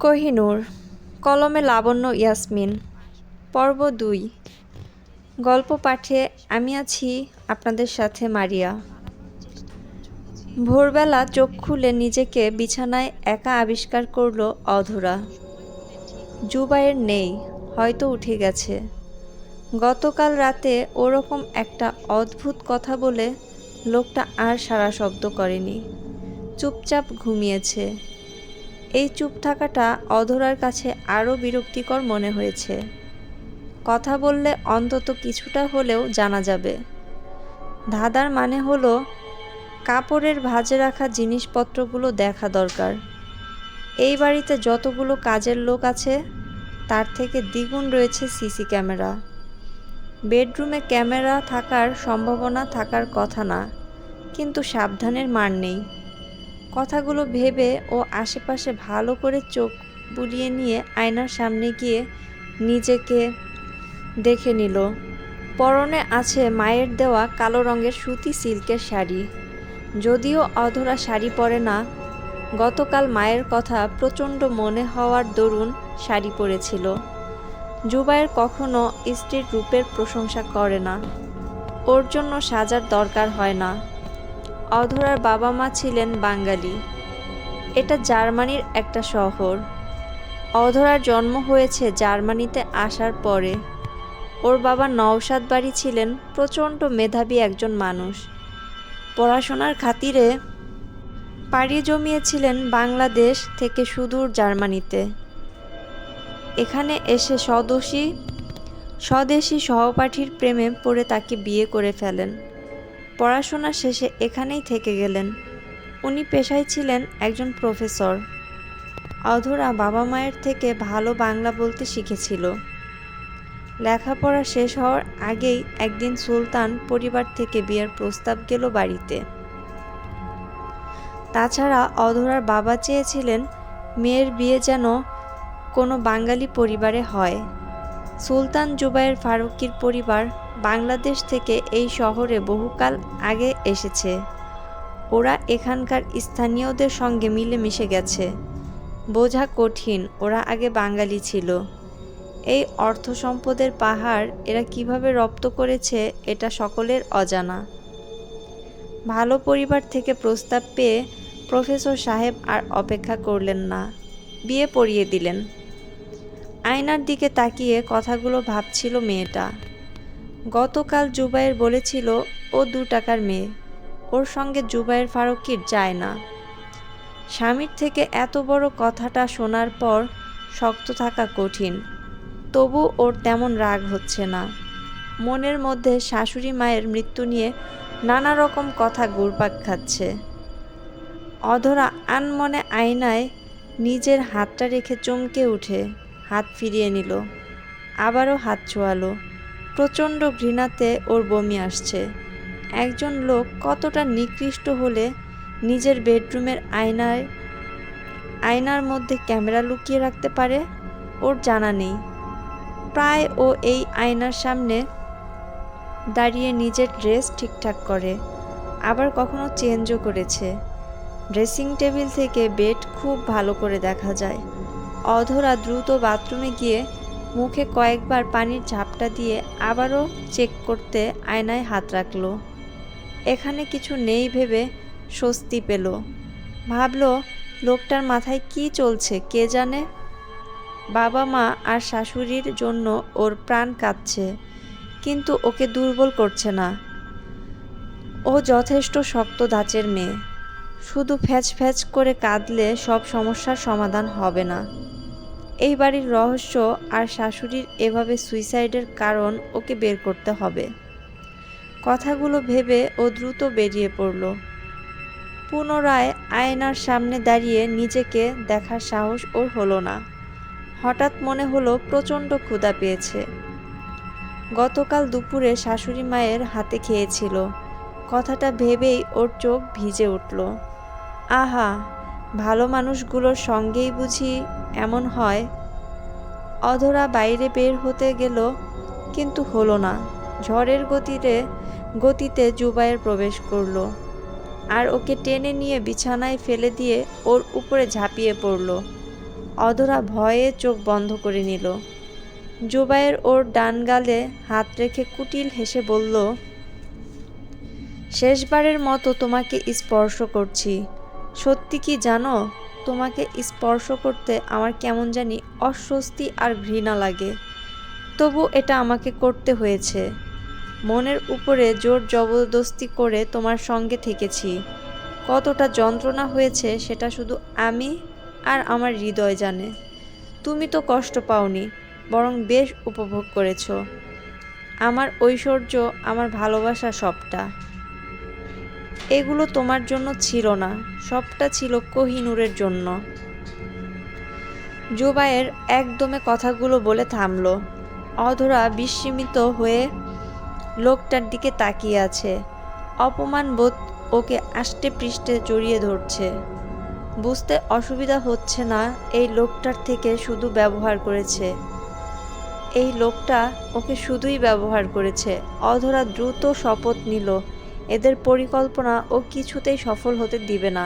কোহিনূর কলমে লাবণ্য ইয়াসমিন, পর্ব দুই। গল্প পাঠে আমি আছি আপনাদের সাথে মারিয়া। ভোরবেলা চোখ খুলে নিজেকে বিছানায় একা আবিষ্কার করল অধরা। জুবাইয়ের নেই, হয়তো উঠে গেছে। গতকাল রাতে ওরকম একটা অদ্ভুত কথা বলে লোকটা আর সারা শব্দ করেনি। চুপচাপ ঘুমিয়েছে। এই চুপ থাকাটা অধরার কাছে আরও বিরক্তিকর মনে হয়েছে। কথা বললে অন্তত কিছুটা হলেও জানা যাবে। ধাঁধার মানে হলো কাপড়ের ভাঁজে রাখা জিনিসপত্রগুলো দেখা দরকার। এই বাড়িতে যতগুলো কাজের লোক আছে, তার থেকে দ্বিগুণ রয়েছে সিসি ক্যামেরা। বেডরুমে ক্যামেরা থাকার সম্ভাবনা থাকার কথা না, কিন্তু সাবধানের মার নেই। কথাগুলো ভেবে ও আশেপাশে ভালো করে চোখ বুলিয়ে নিয়ে আয়নার সামনে গিয়ে নিজেকে দেখে নিল। পরনে আছে মায়ের দেওয়া কালো রঙের সুতি সিল্কের শাড়ি। যদিও অধরা শাড়ি পরে না, গতকাল মায়ের কথা প্রচণ্ড মনে হওয়ার দরুন শাড়ি পরেছিল। জুবাইর কখনো স্ত্রীর রূপের প্রশংসা করে না। ওর জন্য সাজার দরকার হয় না। অধরার বাবা মা ছিলেন বাঙালি। এটা জার্মানির একটা শহর। অধরার জন্ম হয়েছে জার্মানিতে আসার পরে। ওর বাবা নওশাদ বাড়ি ছিলেন, প্রচণ্ড মেধাবী একজন মানুষ। পড়াশোনার খাতিরে পাড়ি জমিয়েছিলেন বাংলাদেশ থেকে সুদূর জার্মানিতে। এখানে এসে স্বদেশী স্বদেশী সহপাঠীর প্রেমে পড়ে তাকে বিয়ে করে ফেলেন। পড়াশোনা শেষে এখানেই থেকে গেলেন। উনি পেশায় ছিলেন একজন প্রফেসর। অধরা বাবা মায়ের থেকে ভালো বাংলা বলতে শিখেছিল। লেখাপড়া শেষ হওয়ার আগেই একদিন সুলতান পরিবার থেকে বিয়ের প্রস্তাব গেল বাড়িতে। তাছাড়া অধরার বাবা চেয়েছিলেন মেয়ের বিয়ে যেন কোনো বাঙালি পরিবারে হয়। সুলতান জুবাইর ফারুকির পরিবার বাংলাদেশ থেকে এই শহরে বহুকাল আগে এসেছে। ওরা এখানকার স্থানীয়দের সঙ্গে মিলেমিশে গেছে। বোঝা কঠিন, ওরা আগে বাঙালি ছিল। এই অর্থ সম্পদের পাহাড় এরা কীভাবে রপ্ত করেছে, এটা সকলের অজানা। ভালো পরিবার থেকে প্রস্তাব পেয়ে প্রফেসর সাহেব আর অপেক্ষা করলেন না। বিয়ে পড়িয়ে দিলেন। আয়নার দিকে তাকিয়ে কথাগুলো ভাবছিল মেয়েটা। গতকাল জুবাইর বলেছিল, ও দু টাকার মেয়ে। ওর সঙ্গে জুবাইর ফারুকির যায় না। স্বামীর থেকে এত বড় কথাটা শোনার পর শক্ত থাকা কঠিন। তবু ওর তেমন রাগ হচ্ছে না। মনের মধ্যে শাশুড়ি মায়ের মৃত্যু নিয়ে নানা রকম কথা ঘুরপাক খাচ্ছে। অধরা আনমনে আয়নায় নিজের হাতটা রেখে চমকে উঠে হাত ফিরিয়ে নিল। আবারও হাত ছোয়ালো। প্রচণ্ড ঘৃণাতে ওর বমি আসছে। একজন লোক কতটা নিকৃষ্ট হলে নিজের বেডরুমের আয়নায়, আয়নার মধ্যে ক্যামেরা লুকিয়ে রাখতে পারে, ওর জানা নেই। প্রায় ও এই আয়নার সামনে দাঁড়িয়ে নিজের ড্রেস ঠিকঠাক করে, আবার কখনো চেঞ্জও করেছে। ড্রেসিং টেবিল থেকে বেড খুব ভালো করে দেখা যায়। অধরা দ্রুত বাথরুমে গিয়ে মুখে কয়েকবার পানির ঝাপটা দিয়ে আবারও চেক করতে আয়নায় হাত রাখল। এখানে কিছু নেই ভেবে স্বস্তি পেল। ভাবলো, লোকটার মাথায় কি চলছে, কে জানে? বাবা মা আর শাশুড়ির জন্য ওর প্রাণ কাঁদছে, কিন্তু ওকে দুর্বল করছে না। ও যথেষ্ট শক্ত ধাঁচের মেয়ে। শুধু ফ্যাচ ফ্যাচ করে কাঁদলে সব সমস্যার সমাধান হবে না। এই বাড়ির রহস্য আর শাশুড়ির এভাবে সুইসাইডের কারণ ওকে বের করতে হবে। কথাগুলো ভেবে ও দ্রুত বেরিয়ে পড়ল। পুনরায় আয়নার সামনে দাঁড়িয়ে নিজেকে দেখার সাহস ওর হলো না। হঠাৎ মনে হলো প্রচণ্ড ক্ষুধা পেয়েছে। গতকাল দুপুরে শাশুড়ি মায়ের হাতে খেয়েছিল। কথাটা ভেবেই ওর চোখ ভিজে উঠল। আহা! ভালো মানুষগুলোর সঙ্গেই বুঝি এমন হয়। অধরা বাইরে বের হতে গেল, কিন্তু হলো না। ঝড়ের গতিতে গতিতে জুবাইয়ের প্রবেশ করল। আর ওকে টেনে নিয়ে বিছানায় ফেলে দিয়ে ওর উপরে ঝাঁপিয়ে পড়ল। অধরা ভয়ে চোখ বন্ধ করে নিল। জুবায়ের ওর ডান গালে হাত রেখে কুটিল হেসে বলল, শেষবারের মতো তোমাকে স্পর্শ করছি। সত্যি কি জানো? তোমাকে স্পর্শ করতে আমার কেমন জানি অস্বস্তি আর ঘৃণা লাগে। তবু এটা আমাকে করতে হয়েছে। মনের উপরে জোর জবরদস্তি করে তোমার সঙ্গে থেকেছি। কতটা যন্ত্রণা হয়েছে সেটা শুধু আমি আর আমার হৃদয় জানে। তুমি তো কষ্ট পাওনি, বরং বেশ উপভোগ করেছ। আমার ঐশ্বর্য, আমার ভালোবাসা সবটা। এগুলো তোমার জন্য ছিল না, সবটা ছিল কোহিনুরের জন্য। জুবায়ের একদমে কথাগুলো বলে থামলো। অধরা বিস্মিত হয়ে লোকটার দিকে তাকিয়ে আছে। অপমান বোধ ওকে আষ্টে পৃষ্ঠে জড়িয়ে ধরছে। বুঝতে অসুবিধা হচ্ছে না এই লোকটার থেকে শুধু ব্যবহার করেছে। এই লোকটা ওকে শুধুই ব্যবহার করেছে। অধরা দ্রুত শপথ নিল। এদের পরিকল্পনা ও কিছুতেই সফল হতে দিবে না।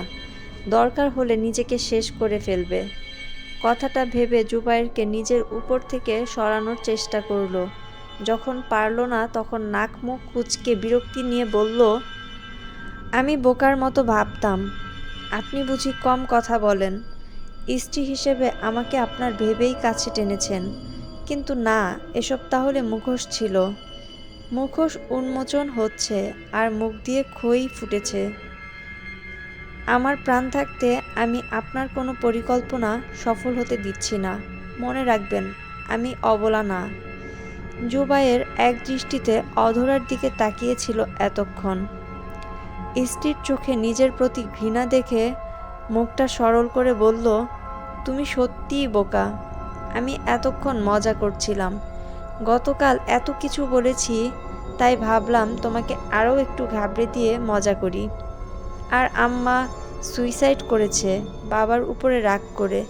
দরকার হলে নিজেকে শেষ করে ফেলবে। কথাটা ভেবে জুবাইরকে নিজের উপর থেকে সরানোর চেষ্টা করল। যখন পারল না, তখন নাক মুখ কুচকে বিরক্তি নিয়ে বলল, আমি বোকার মতো ভাবতাম। আপনি বুঝি কম কথা বলেন। স্ত্রী হিসেবে আমাকে আপনার ভেবেই কাছে টেনেছেন। কিন্তু না, এসব তাহলে মুখোশ ছিল। মুখোশ উন্মোচন হচ্ছে আর মুখ দিয়ে খই ফুটেছে। আমার প্রাণ থাকতে আমি আপনার কোনো পরিকল্পনা সফল হতে দিচ্ছি না। মনে রাখবেন, আমি অবলা না। জুবাইয়ের এক দৃষ্টিতে অধরার দিকে তাকিয়েছিল এতক্ষণ। স্ত্রীর চোখে নিজের প্রতি ঘৃণা দেখে মুখটা সরল করে বলল, তুমি সত্যিই বোকা। আমি এতক্ষণ মজা করছিলাম। গতকাল এত কিছু বলেছি তাই ভাবলাম তোমাকে আরও একটু ঘাবড়ে দিয়ে মজা করি। আর আম্মা সুইসাইড করেছে, বাবার উপরে রাগ করে।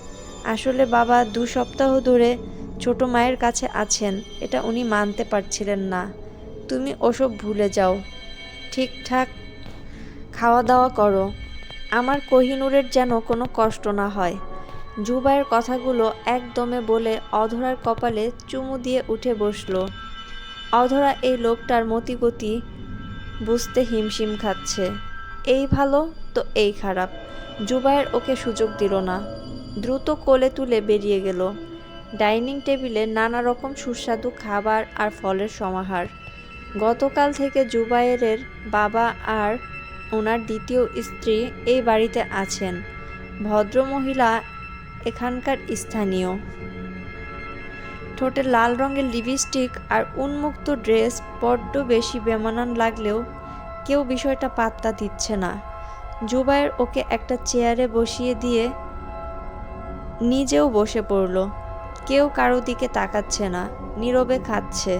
আসলে বাবা দু সপ্তাহ ধরে ছোট মায়ের কাছে আছেন, এটা উনি মানতে পারছিলেন না। তুমি ওসব ভুলে যাও। ঠিকঠাক খাওয়া দাওয়া করো। আমার কোহিনুরের যেন কোনো কষ্ট না হয়। জুবাইয়ের কথাগুলো একদমে বলে অধরার কপালে চুমু দিয়ে উঠে বসল। অধরা এই লোকটার মতিগতি বুঝতে হিমশিম খাচ্ছে। এই ভালো, তো এই খারাপ। জুবায়ের ওকে সুযোগ দিল না। দ্রুত কোলে তুলে বেরিয়ে গেল। ডাইনিং টেবিলে নানা রকম সুস্বাদু খাবার আর ফলের সমাহার। গতকাল থেকে জুবাইরের বাবা আর ওনার দ্বিতীয় স্ত্রী এই বাড়িতে আছেন। ভদ্রমহিলা এখানকার স্থানীয়। ঠোঁটে লাল রঙের লিপস্টিক আর উন্মুক্ত ড্রেস বড্ড বেশি বেমানান লাগলেও কেউ বিষয়টা পাত্তা দিচ্ছে না। জুবাইর ওকে একটা চেয়ারে বসিয়ে দিয়ে নিজেও বসে পড়ল। কেউ কারও দিকে তাকাচ্ছে না, নীরবে খাচ্ছে।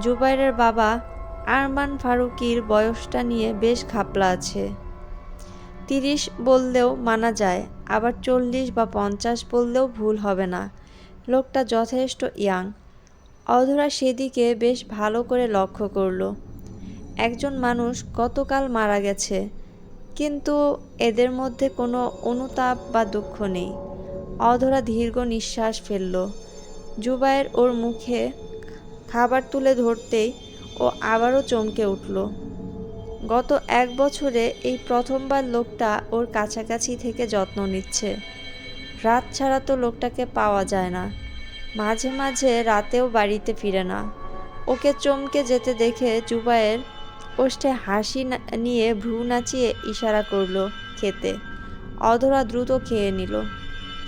জুবাইরের বাবা আরমান ফারুকির বয়সটা নিয়ে বেশ খাপলা আছে। তিরিশ বললেও মানা যায়, আবার চল্লিশ বা পঞ্চাশ বললেও ভুল হবে না। লোকটা যথেষ্ট ইয়াং। অধরা সেদিকে বেশ ভালো করে লক্ষ্য করল। একজন মানুষ গতকাল মারা গেছে, কিন্তু এদের মধ্যে কোনো অনুতাপ বা দুঃখ নেই। অধরা দীর্ঘ নিঃশ্বাস ফেলল। জুবায়ের ওর মুখে খাবার তুলে ধরতেই ও আবারও চমকে উঠল। গত এক বছরে এই প্রথমবার লোকটা ওর কাছাকাছি থেকে যত্ন নিচ্ছে। রাত ছাড়া তো লোকটাকে পাওয়া যায় না। মাঝে মাঝে রাতেও বাড়িতে ফিরে না। ওকে চমকে যেতে দেখে জুবায়ের ওষ্ঠে হাসি নিয়ে ভ্রু নাচিয়ে ইশারা করল খেতে। অধরা দ্রুত খেয়ে নিল।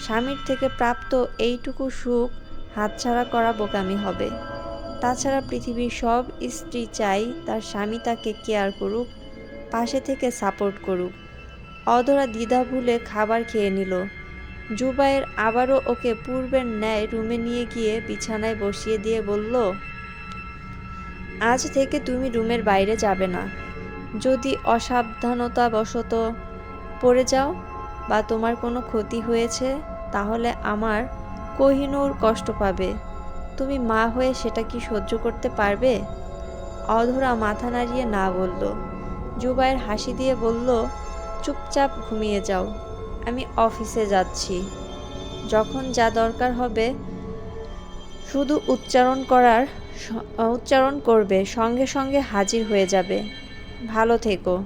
স্বামীর থেকে প্রাপ্ত এইটুকু সুখ হাতছাড়া করা বোকামি হবে। তাছাড়া পৃথিবীর সব স্ত্রী চাই তার স্বামী তাকে কেয়ার করুক, পাশে থেকে সাপোর্ট করুক। অধরা দ্বিধা ভুলে খাবার খেয়ে নিল। জুবাইয়ের আবারও ওকে পূর্বের ন্যায় রুমে নিয়ে গিয়ে বিছানায় বসিয়ে দিয়ে বলল, আজ থেকে তুমি রুমের বাইরে যাবে না। যদি অসাবধানতাবশত পড়ে যাও বা তোমার কোনো ক্ষতি হয়েছে, তাহলে আমার কোহিনুর কষ্ট পাবে। তুমি মা হয়ে সেটা কি সহ্য করতে পারবে? অধরা মাথা নাড়িয়ে না বলল। জুবাইর হাসি দিয়ে বলল, চুপচাপ ঘুমিয়ে যাও। আমি অফিসে যাচ্ছি। যখন যা দরকার হবে, শুধু উচ্চারণ করার উচ্চারণ করবে, সঙ্গে সঙ্গে হাজির হয়ে যাবে। ভালো থেকো।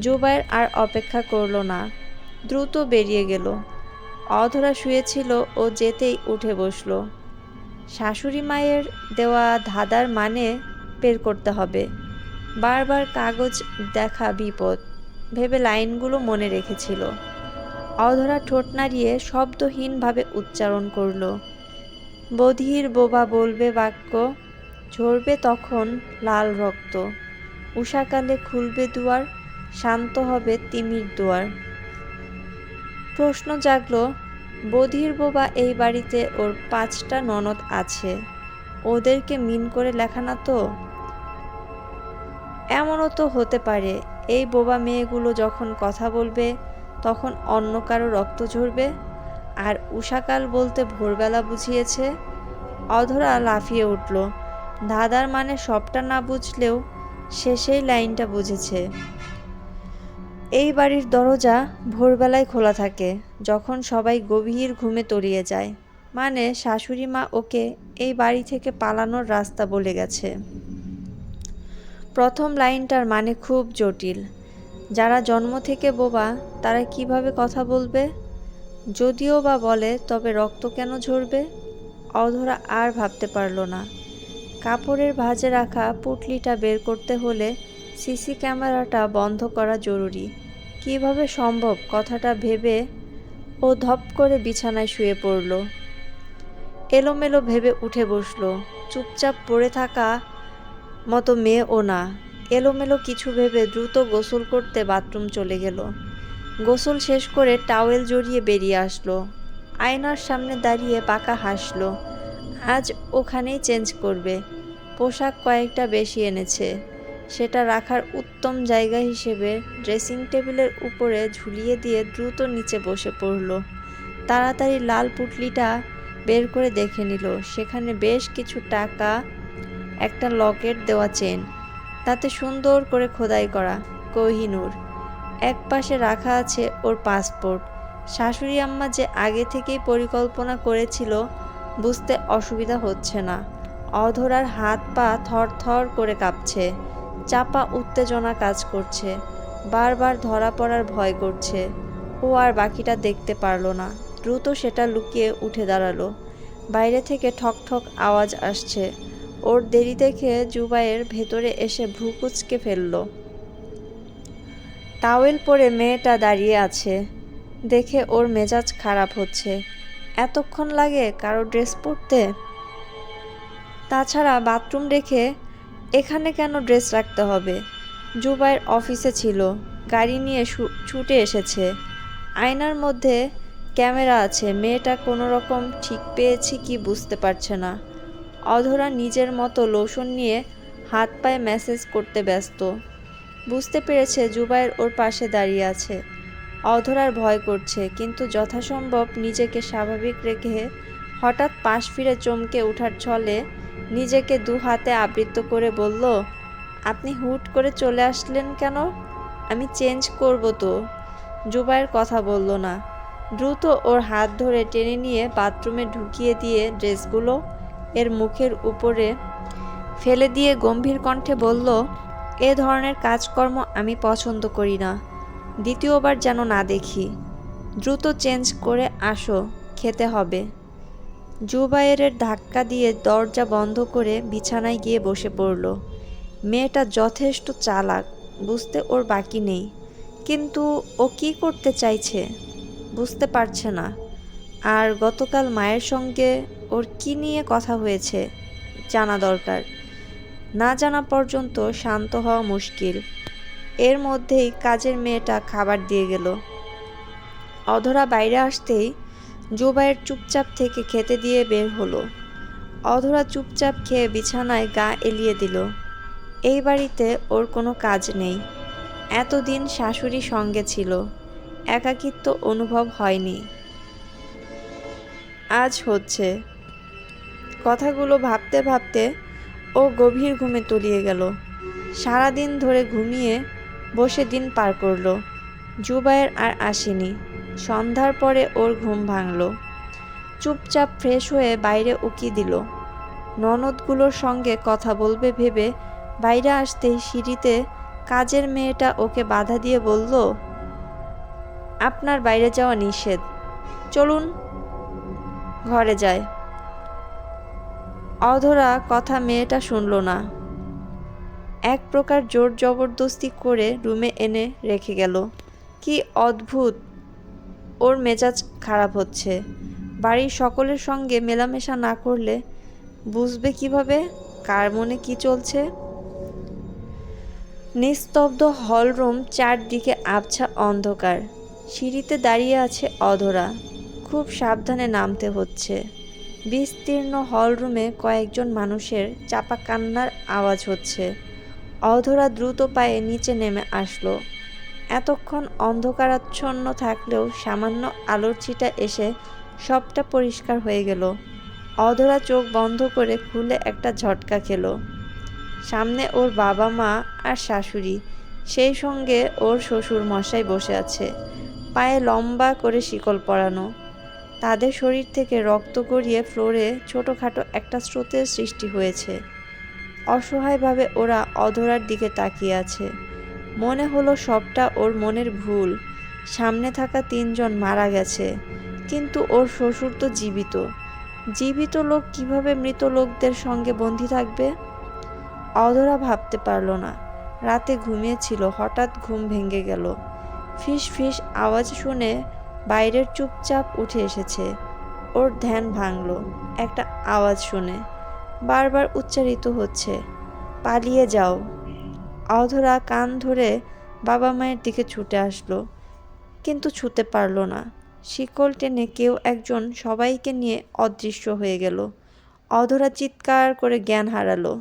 জুবাইর আর অপেক্ষা করল না। দ্রুত বেরিয়ে গেল। অধরা শুয়েছিল ও যেতেই উঠে বসল। শাশুড়ি মায়ের দেওয়া ধাঁধার মানে বের করতে হবে। বারবার কাগজ দেখা বিপদ। ভেবে লাইনগুলো মনে রেখেছিল। অধরা ঠোঁট নাড়িয়ে শব্দহীনভাবে উচ্চারণ করল। বধির বোবা বলবে বাক্য, ঝরবে তখন লাল রক্ত। উষাকালে খুলবে দুয়ার, শান্ত হবে তিমির দুয়ার। প্রশ্ন জাগলো, বধির বোবা এই বাড়িতে ওর পাঁচটা ননদ আছে, ওদেরকে মিন করে লেখা না তো? এমনও তো হতে পারে, এই বোবা মেয়েগুলো যখন কথা বলবে তখন অন্য কারও রক্ত ঝরবে, আর উষাকাল বলতে ভোরবেলা বুঝিয়েছে, অধরা লাফিয়ে উঠল। দাদার মানে সবটা না বুঝলেও সে সেই লাইনটা বুঝেছে। এই বাড়ির দরজা ভোরবেলায় খোলা থাকে, যখন সবাই গভীর ঘুমে তলিয়ে যায়। মানে শাশুড়ি মা ওকে এই বাড়ি থেকে পালানোর রাস্তা বলে গেছে। প্রথম লাইনটার মানে খুব জটিল। যারা জন্ম থেকে বোবা, তারা কীভাবে কথা বলবে? যদিও বা বলে, তবে রক্ত কেন ঝরবে? অধরা আর ভাবতে পারল না। কাপড়ের ভাঁজে রাখা পুটলিটা বের করতে হলে সিসি ক্যামেরাটা বন্ধ করা জরুরি। কীভাবে সম্ভব? কথাটা ভেবে ও ধপ করে বিছানায় শুয়ে পড়ল। এলোমেলো ভেবে উঠে বসল। চুপচাপ পড়ে থাকা মতো মেয়ে ও না। এলোমেলো কিছু ভেবে দ্রুত গোসল করতে বাথরুম চলে গেল। গোসল শেষ করে টাওয়েল জড়িয়ে বেরিয়ে আসলো। আয়নার সামনে দাঁড়িয়ে পাকা হাসলো। আজ ওখানেই চেঞ্জ করবে। পোশাক কয়েকটা বেশি এনেছে। সেটা রাখার উত্তম জায়গা হিসেবে ড্রেসিং টেবিলের উপরে ঝুলিয়ে দিয়ে দ্রুত নিচে বসে পড়ল। তাড়াতাড়ি লাল পুটলিটা বের করে দেখে নিল। সেখানে বেশ কিছু টাকা, একটা লকেট দেওয়া চেন তাতে সুন্দর করে খোদাই করা কোহিনুর এক পাশে রাখা আছে ওর পাসপোর্ট। শাশুড়ি আম্মা যে আগে থেকেই পরিকল্পনা করেছিল, বুঝতে অসুবিধা হচ্ছে না। অধরার হাত পা থরথর করে কাঁপছে, চাপা উত্তেজনা কাজ করছে, বারবার ধরা পড়ার ভয় করছে। ও আর বাকিটা দেখতে পারল না, দ্রুত সেটা লুকিয়ে উঠে দাঁড়াল। বাইরে থেকে ঠক ঠক আওয়াজ আসছে। ওর দেরি দেখে জুবাইয়ের ভেতরে এসে ভ্রু কুচকে ফেলল। টাওয়েল পরে মেয়েটা দাঁড়িয়ে আছে। দেখে ওর মেজাজ খারাপ হচ্ছে। এতক্ষণ লাগে কারও ড্রেস পরতে? তাছাড়া বাথরুম রেখে এখানে কেন ড্রেস রাখতে হবে? জুবাইয়ের অফিসে ছিল, গাড়ি নিয়ে ছুটে এসেছে। আয়নার মধ্যে ক্যামেরা আছে, মেয়েটা কোনো রকম ঠিক পেয়েছি কি বুঝতে পারছে না। অধরা নিজের মতো লোশন নিয়ে হাত পায়ে মেসেজ করতে ব্যস্ত। বুঝতে পেরেছে জুবাইর ওর পাশে দাঁড়িয়ে আছে। অধরার ভয় করছে, কিন্তু যথাসম্ভব নিজেকে স্বাভাবিক রেখে হঠাৎ পাশ ফিরে চমকে ওঠার ছলে নিজেকে দু হাতে আবৃত্ত করে বলল, আপনি হুট করে চলে আসলেন কেন? আমি চেঞ্জ করব তো। জুবাইর কথা বলল না। দ্রুত ওর হাত ধরে টেনে নিয়ে বাথরুমে ঢুকিয়ে দিয়ে ড্রেসগুলো এর মুখের উপরে ফেলে দিয়ে গম্ভীর কণ্ঠে বলল, এ ধরনের কাজকর্ম আমি পছন্দ করি না। দ্বিতীয়বার যেন না দেখি। দ্রুত চেঞ্জ করে আসো, খেতে হবে জুবাইরের ধাক্কা দিয়ে দরজা বন্ধ করে বিছানায় গিয়ে বসে পড়ল। মেয়েটা যথেষ্ট চালাক, বুঝতে ওর বাকি নেই। কিন্তু ও কি করতে চাইছে বুঝতে পারছে না। আর গতকাল মায়ের সঙ্গে ওর কি নিয়ে কথা হয়েছে জানা দরকার। না জানা পর্যন্ত শান্ত হওয়া মুশকিল। এর মধ্যেই কাজের মেয়েটা খাবার দিয়ে গেল। অধরা বাইরে আসতেই জুবাইয়ের চুপচাপ থেকে খেতে দিয়ে বের হলো। অধরা চুপচাপ খেয়ে বিছানায় গা এলিয়ে দিল। এই বাড়িতে ওর কোনো কাজ নেই। এতদিন শাশুড়ি সঙ্গে ছিল। একাকিত্ব অনুভব হয়নি। আজ হচ্ছে। কথাগুলো ভাবতে ভাবতে ও গভীর ঘুমে তলিয়ে গেল। সারাদিন ধরে ঘুমিয়ে বসে দিন পার করল। জুবাইয়ের আর আসেনি। সন্ধ্যার পরে ওর ঘুম ভাঙল। চুপচাপ ফ্রেশ হয়ে বাইরে উকি দিল। ননদগুলোর সঙ্গে কথা বলবে ভেবে বাইরে আসতেই সিঁড়িতে কাজের মেয়েটা ওকে বাধা দিয়ে বলল, আপনার বাইরে যাওয়া নিষেধ। চলুন, ঘরে যায় অধরা কথা মেয়েটা শুনল না। এক প্রকার জোর জবরদস্তি করে রুমে এনে রেখে গেল। কি অদ্ভুত! ওর মেজাজ খারাপ হচ্ছে। বাড়ির সকলের সঙ্গে মেলামেশা না করলে বুঝবে কীভাবে? কার মনে কি চলছে? নিস্তব্ধ হলরুম চারদিকে আবছা অন্ধকার। সিঁড়িতে দাঁড়িয়ে আছে অধরা। খুব সাবধানে নামতে হচ্ছে। বিস্তীর্ণ হলরুমে কয়েকজন মানুষের চাপা কান্নার আওয়াজ হচ্ছে। অধরা দ্রুত পায়ে নিচে নেমে আসলো। এতক্ষণ অন্ধকারাচ্ছন্ন থাকলেও সামান্য আলোর ছিটা এসে সবটা পরিষ্কার হয়ে গেল। অধরা চোখ বন্ধ করে খুলে একটা ঝটকা খেলো। সামনে ওর বাবা মা আর শাশুড়ি, সেই সঙ্গে ওর শ্বশুর মশাই বসে আছে। পায়ে লম্বা করে শিকল পরানো। তাদের শরীর থেকে রক্ত গড়িয়ে ফ্লোরে ছোটোখাটো একটা স্রোতের সৃষ্টি হয়েছে। অসহায়ভাবে ওরা অধরার দিকে তাকিয়ে আছে। মনে হলো সবটা ওর মনের ভুল। সামনে থাকা তিনজন মারা গেছে, কিন্তু ওর শ্বশুর তো জীবিত। জীবিত লোক কীভাবে মৃত লোকদের সঙ্গে বন্দি থাকবে? অধরা ভাবতে পারল না। রাতে ঘুমিয়েছিল, হঠাৎ ঘুম ভেঙে গেল। ফিস ফিস আওয়াজ শুনে বাইরের চুপচাপ উঠে এসেছে। ওর ধ্যান ভাঙল, একটা আওয়াজ শুনে। বারবার উচ্চারিত হচ্ছে, পালিয়ে যাও। অধরা কান ধরে বাবা মায়ের দিকে ছুটে আসলো, কিন্তু ছুতে পারল না। শিকল টেনে কেউ একজন সবাইকে নিয়ে অদৃশ্য হয়ে গেল। অধরা চিৎকার করে জ্ঞান হারালো।